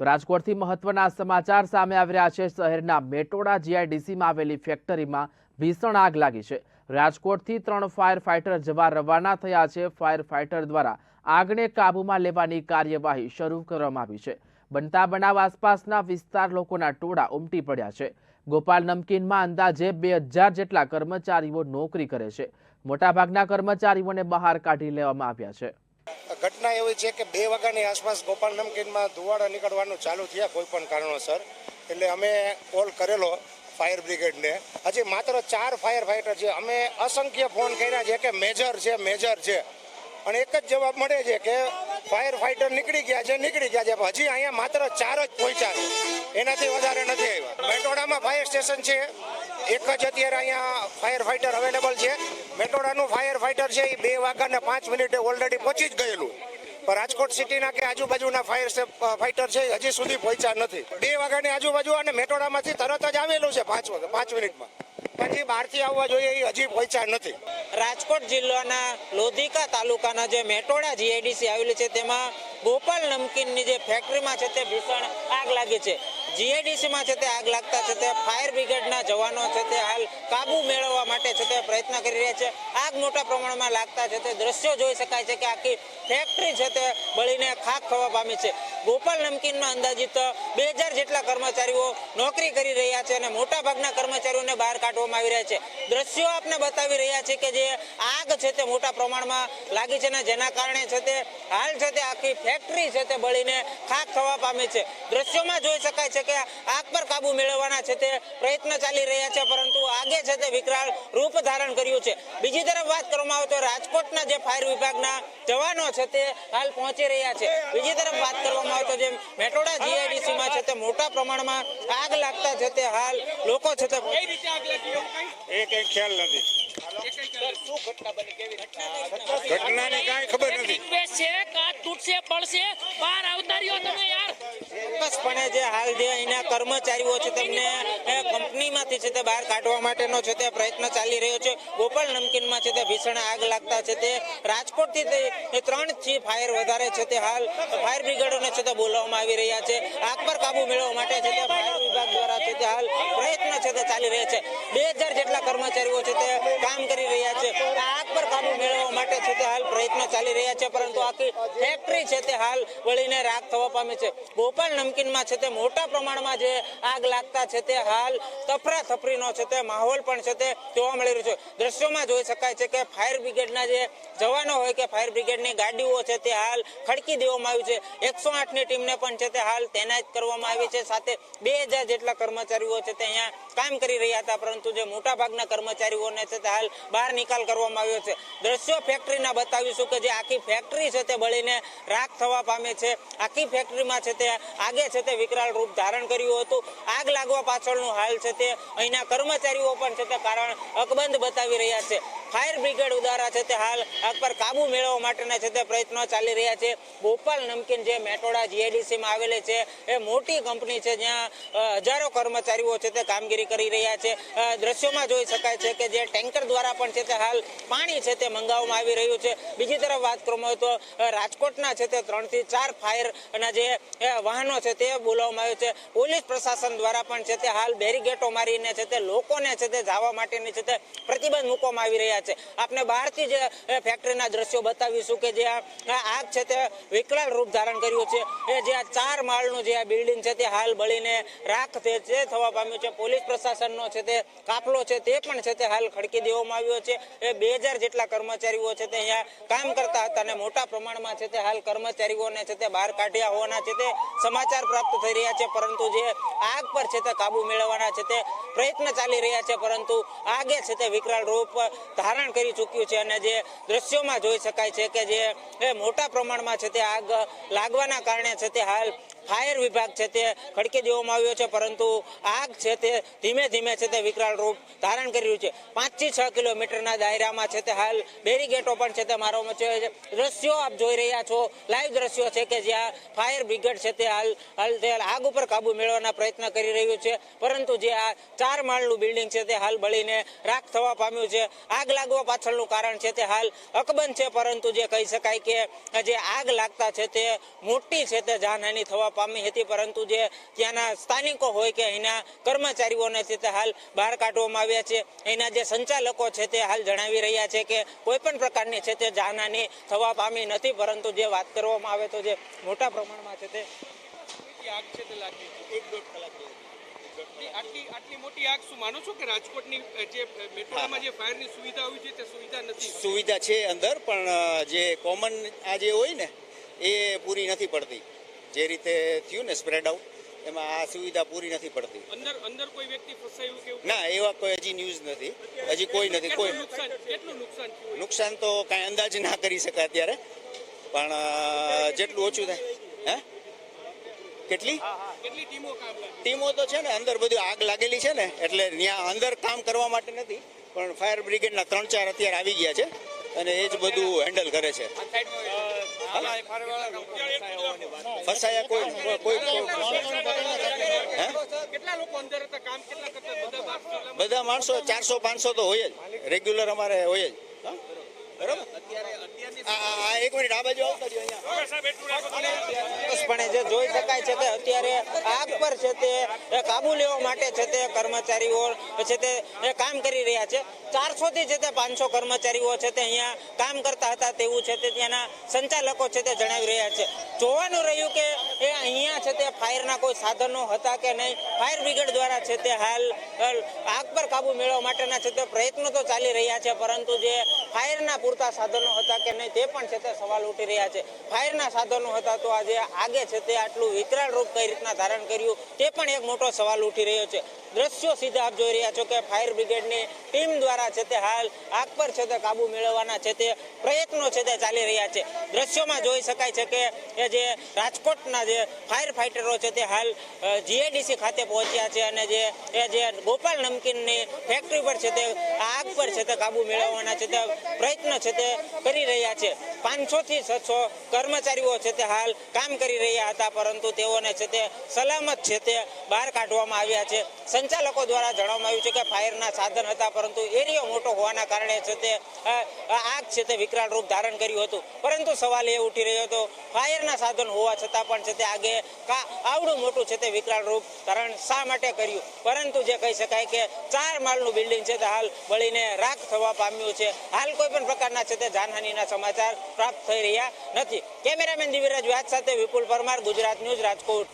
તો રાજકોટથી મહત્વના સમાચાર સામે આવી રહ્યા છે. શહેરના મેટોડા જીઆઈડીસીમાં આવેલી ફેક્ટરીમાં ભીષણ આગ લાગી છે. રાજકોટથી ત્રણ ફાયર ફાઇટર જવા રવાના થયા છે. ફાયર ફાઇટર દ્વારા આગને કાબૂમાં લેવાની કાર્યવાહી શરૂ કરવામાં આવી છે. બનતા બનાવ આસપાસના વિસ્તાર લોકોના ટોળા ઉમટી પડ્યા છે. ગોપાલ નમકીનમાં અંદાજે બે હજાર જેટલા કર્મચારીઓ નોકરી કરે છે. મોટાભાગના કર્મચારીઓને બહાર કાઢી લેવામાં આવ્યા છે. ઘટના એવી છે કે બે વાગ્યાની આસપાસ ગોપાલ નમકીનમાં ધુવાડા નીકળવાનું ચાલુ થયા કોઈ પણ કારણોસર. એટલે અમે કોલ કરેલો ફાયર બ્રિગેડને. હજી માત્ર ચાર ફાયર ફાઇટર છે. અમે અસંખ્ય ફોન કર્યા છે કે મેજર છે મેજર છે. અને એક જ જવાબ મળે છે કે ફાયર ફાઇટર નીકળી ગયા છે, નીકળી ગયા છે. હજી અહીંયા માત્ર ચાર જ પહોંચ્યા એનાથી વધારે નથી આવ્યા. મેટોડામાં ફાયર સ્ટેશન છે. એક જ અત્યારે અહીંયા ફાયર ફાઈટર અવેલેબલ છે. મેટોડાનું ફાયર ફાઈટર છે, એ બે વાગ્યાને પાંચ મિનિટે ઓલરેડી પહોંચી જ ગયેલું. પણ રાજકોટ સિટીના કે આજુબાજુના ફાયર ફાઈટર છે હજી સુધી પહોંચ્યા નથી. બે વાગ્યાની આજુબાજુ અને મેટોડામાંથી તરત જ આવેલું છે પાંચ પાંચ મિનિટમાં. પછી બહારથી આવવા જોઈએ, એ હજી પહોંચ્યા નથી. રાજકોટ જિલ્લાના લોધિકા તાલુકાના જે મેટોડા જીઆઈડીસી આવેલી છે, તેમાં ગોપાલ નમકીનની જે ફેક્ટરીમાં છે તે ભીષણ આગ લાગી છે. જીઆઈડીસીમાં છે તે આગ લાગતા છે તે ફાયર બ્રિગેડના જવાનો છે તે હાલ કાબુ મેળવવા માટે છે તે પ્રયત્ન કરી રહ્યા છે. આગ મોટા પ્રમાણમાં લાગતા છે તે દ્રશ્યો જોઈ શકાય છે કે આખી ફેક્ટરી છે તે બળીને ખાક થવા પામી છે. ગોપાલ નમકીનમાં અંદાજિત બે હજાર જેટલા કર્મચારીઓ નોકરી કરી રહ્યા છે અને મોટા ભાગના કર્મચારીઓને બહાર કાઢવામાં આવી રહ્યા છે. દ્રશ્યો આપને બતાવી રહ્યા છે કે જે આગ છે તે મોટા પ્રમાણમાં લાગી છે ને જેના કારણે છે તે હાલ છે તે આખી ફેક્ટરી છે તે બળીને ખાક થવા પામી છે. દ્રશ્યોમાં જોઈ શકાય છે કે આગ પર કાબુ મેળવવાના છે તે પ્રયત્ન ચાલી રહ્યા છે, પરંતુ આગે છે તે વિકરાળ રૂપ ધારણ કર્યું છે. બીજી તરફ વાત કરવામાં આવે તો રાજકોટના જે ફાયર વિભાગના જવાનો છે તે હાલ પહોંચી રહ્યા છે. બીજી તરફ વાત કરવામાં આવે તો જે મેટોડા જીઆઈડીસીમાં છે તે મોટા પ્રમાણમાં આગ લાગતા છે તે હાલ લોકો છે તે એ કઈ ખ્યાલ નથી. ઘટનાની કાંઈ ખબર નથી. છે કાચ તૂટશે પડશે. બહાર આવતા રહ્યો તમે યાર. ચોક્કસપણે જે હાલ જે અહીંના કર્મચારીઓ છે તેમને કંપનીમાંથી છે તે બહાર કાઢવા માટેનો છે તે પ્રયત્ન ચાલી રહ્યો છે ગોપાલ નમકીનમાં છે તે ભીષણ આગ લાગતા છે તે રાજકોટથી તે એ ત્રણથી ફાયર વધારે છે તે હાલ ફાયર બ્રિગેડોને છે તે બોલાવવામાં આવી રહ્યા છે આગ પર કાબુ મેળવવા માટે છે તે ફાયર વિભાગ દ્વારા છે તે હાલ પ્રયત્ન છે તે ચાલી રહ્યા છે બે જેટલા કર્મચારીઓ છે તે કામ કરી રહ્યા છે આગ પર કાબુ મેળવવા માટે છે તે હાલ ચાલી રહ્યા છે, પરંતુ આખી ફેક્ટરી છે તે હાલ વળીને રાખ થવા પામી છે. ગોપાલ નમકીનમાં છે તે મોટા પ્રમાણમાં જે આગ લાગતા છે તે હાલ તફરા થફરીનો છે તે માહોલ પણ છે તે જોવા મળી રહ્યો છે. દ્રશ્યોમાં જોઈ શકાય છે કે ફાયર બ્રિગેડના જે જવાનો હોય કે ફાયર બ્રિગેડની ગાડીઓ છે તે હાલ ખડકી દેવામાં આવી છે. એકસો આઠની ટીમને પણ છે તે હાલ તૈનાત કરવામાં આવી છે. સાથે બે હજાર જેટલા કર્મચારીઓ છે તે અહીંયા કામ કરી રહ્યા હતા, પરંતુ જે મોટા ભાગના કર્મચારીઓને છે તે હાલ બહાર નિકાલ કરવામાં આવ્યો છે. દ્રશ્યો ફેક્ટરીના બતાવીશું કે જે આખી ફેક્ટરી છે તે બળીને રાખ થવા પામે છે. આખી ફેક્ટરીમાં છે તે આગે છે તે વિકરાળ રૂપ ધારણ કર્યું હતું. આગ લાગવા પાછળનું હાલ છે તે અહીંના કર્મચારીઓ પણ છે તે કારણ અકબંધ બતાવી રહ્યા છે. ફાયર બ્રિગેડ દ્વારા છે તે હાલ આગ પર કાબુ મેળવવા માટેના છે તે પ્રયત્નો ચાલી રહ્યા છે ગોપાલ નમકીન જે મેટોડા જીઆઈડીસીમાં આવેલી છે એ મોટી કંપની છે જ્યાં હજારો કર્મચારીઓ છે તે કામગીરી કરી રહ્યા છે દ્રશ્યોમાં જોઈ શકાય છે કે જે ટેન્કર દ્વારા પણ છે તે હાલ પાણી છે તે મંગાવવામાં આવી રહ્યું છે બીજી તરફ વાત કરવામાં તો રાજકોટના છે તે ત્રણથી ચાર ફાયર ના જે વાહનો છે તે બોલાવવામાં આવ્યું છે પોલીસ પ્રશાસન દ્વારા પણ છે તે હાલ બેરીગેટો મારીને છે તે લોકોને છે તે જવા માટેની છે તે પ્રતિબંધ મૂકવામાં આવી રહ્યા છે આપણે બહારથી જે ફેક્ટરીના દ્રશ્યો બતાવીશું કે જે આગ છે તે વિકરાળ રૂપ ધારણ કર્યું છે એ જે આ ચાર માળનું જે આ બિલ્ડિંગ છે તે હાલ બળીને રાખ તે થવા પામ્યું છે પોલીસ પ્રશાસનનો છે તે કાફલો છે તે પણ છે તે હાલ ખડકી દેવામાં આવ્યો છે એ બે જેટલા કર્મચારીઓ છે તે અહીંયા કામ કરતા હતા અને મોટા પ્રમાણમાં છે તે હાલ કર્મચારીઓને છે તે બહાર કાઢ્યા હોવાના છે તે સમાચાર પ્રાપ્ત થઈ રહ્યા છે પરંતુ જે આગ પર છે તે કાબુ મેળવવાના છે તે પ્રયત્ન ચાલી રહ્યા છે પરંતુ આગે છે તે વિકરાળ રૂપ ધારણ કરી ચૂક્યું છે અને જે દ્રશ્યોમાં જોઈ શકાય છે કે જે મોટા પ્રમાણમાં છે તે આગ લાગવાના કારણે છે તે હાલ ફાયર વિભાગ છે તે ખડકી દેવામાં આવ્યો છે પરંતુ આગ છે તે ધીમે ધીમે છે તે વિકરાળ રૂપ ધારણ કરી રહ્યું છે પાંચથી છ કિલોમીટરના દાયરામાં છે તે હાલ બેરીગેટો પણ છે તે મારવામાં છે દ્રશ્યો આપ જોઈ રહ્યા છો લાઈવ દ્રશ્યો છે કે જ્યાં ફાયર બ્રિગેડ છે તે હાલ હાલ તે આગ ઉપર કાબુ મેળવવાના પ્રયત્ન કરી રહ્યું છે પરંતુ જે આ ચાર માળનું બિલ્ડિંગ છે તે હાલ બળીને રાખ થવા પામ્યું છે આગ લાગવા પાછળનું કારણ છે તે હાલ અકબંધ છે પરંતુ જે કહી શકાય કે જે આગ લાગતા છે તે મોટી છે તે જાનહાની થવા પામી હતી પરંતુ જે ત્યાંના સ્થાનિકો હોય કે અહીંના કર્મચારીઓને છે તે હાલ બહાર કાઢવામાં આવ્યા છે. અહીંના જે સંચાલકો છે તે હાલ જણાવી રહ્યા છે કે કોઈ પણ પ્રકારની છે તે જાનહાની થવા પામી નથી પરંતુ જે વાત કરવામાં આવે તો જે મોટા પ્રમાણમાં છે તે આગ છે તે લાગી. એક દોઢ કલાક આટલી આટલી મોટી આગ શું માનો છો કે રાજકોટની જે મેટ્રોમાં જે ફાયરની સુવિધા હોય છે તે સુવિધા નથી? સુવિધા છે અંદર પણ જે કોમન આ જે હોય ને એ પૂરી નથી પડતી. જે રીતે થયું ને સ્પ્રેડ આઉટ એમાં આ સુવિધા પૂરી નથી પડતી. અંદર અંદર કોઈ વ્યક્તિ ફસાયું કે ના એવા કોઈ હજી ન્યૂઝ નથી. હજી કોઈ નથી કોઈ કેટલું નુકસાન નુકસાન તો કાંઈ અંદાજ ના કરી શકાય અત્યારે પણ જેટલું ઓછું થાય. હે? કેટલી? કેટલી ટીમો કામ લાગી ટીમો તો છે ને અંદર બધું આગ લાગેલી છે ને એટલે ત્યાં અંદર કામ કરવા માટે નથી પણ ફાયર બ્રિગેડના ત્રણ ચાર અત્યારે આવી ગયા છે અને એ જ બધું હેન્ડલ કરે છે. ફસાયા કોઈ કોઈ બધા માણસો ચારસો પાંચસો તો હોય જ. રેગ્યુલર અમારે હોય જ. એક મિનિટ આ બાજુ આવતા રહ્યો અહીંયા. ચોક્કસપણે જે જોઈ શકાય છે કે અત્યારે આગ પર છે તે કાબુ લેવા માટે છે તે કર્મચારીઓ છે તે કામ કરી રહ્યા છે. ચારસો થી છે તે પાંચસો કર્મચારીઓ છે તે અહીંયા કામ કરતા હતા તેવું છે તે ત્યાંના સંચાલકો છે તે જણાવી રહ્યા છે. જોવાનું રહ્યું કે એ અહીંયા છે તે ફાયરના કોઈ સાધનો હતા કે નહીં? ફાયર બ્રિગેડ દ્વારા છે તે હાલ આગ પર કાબુ મેળવવા માટેના છે તે પ્રયત્નો તો ચાલી રહ્યા છે પરંતુ જે ફાયરના પૂરતા સાધનો હતા કે નહીં તે પણ છે તે સવાલ ઉઠી રહ્યા છે. ફાયરના સાધનો હતા તો આજે આગે છે તે આટલું વિકરાળ રૂપ કઈ રીતના ધારણ કર્યું તે પણ એક મોટો સવાલ ઉઠી રહ્યો છે. દ્રશ્યો સીધા આપ જોઈ રહ્યા છો કે ફાયર બ્રિગેડની ટીમ દ્વારા છે તે હાલ આગ પર છે તે કાબુ મેળવવાના છે તે પ્રયત્નો છે તે ચાલી રહ્યા છે. દ્રશ્યોમાં જોઈ શકાય છે કે એ જે રાજકોટના જે ફાયર ફાઈટરો છે તે હાલ જીએડીસી ખાતે પહોંચ્યા છે અને જે, એ જે ગોપાલ નમકીનની ફેક્ટરી પર છે તે આગ પર છે તે કાબુ મેળવવાના છે તે પ્રયત્ન છે તે કરી રહ્યા છે. પાંચસો થી છસો કર્મચારીઓ છે તે હાલ કામ કરી રહ્યા હતા, પરંતુ તેઓને છે તે સલામત છે તે બહાર કાઢવામાં આવ્યા છે. સંચાલકો દ્વારા જણાવવામાં આવ્યું છે કે ફાયરના સાધન હતા, પરંતુ એરિયો મોટો હોવાના કારણે છે તે આગ છે તે વિકરાળ રૂપ ધારણ કર્યું હતું. પરંતુ સવાલ એ ઉઠી રહ્યો હતો, ફાયરના સાધન હોવા છતાં પણ છે તે આગે કા- આવડું મોટું છે તે વિકરાળ રૂપ ધારણ શા માટે કર્યું? પરંતુ જે કહી શકાય કે ચાર માળનું બિલ્ડિંગ છે તે હાલ બળીને રાખ થવા પામ્યું છે. હાલ કોઈ પણ પ્રકારના છે તે જાનહાનિના સમાચાર પ્રાપ્ત થઈ રહ્યા નથી. કેમેરામેન દિવ્યરાજ વ્યાજ સાથે વિપુલ પરમાર ગુજરાત ન્યૂઝ રાજકોટ.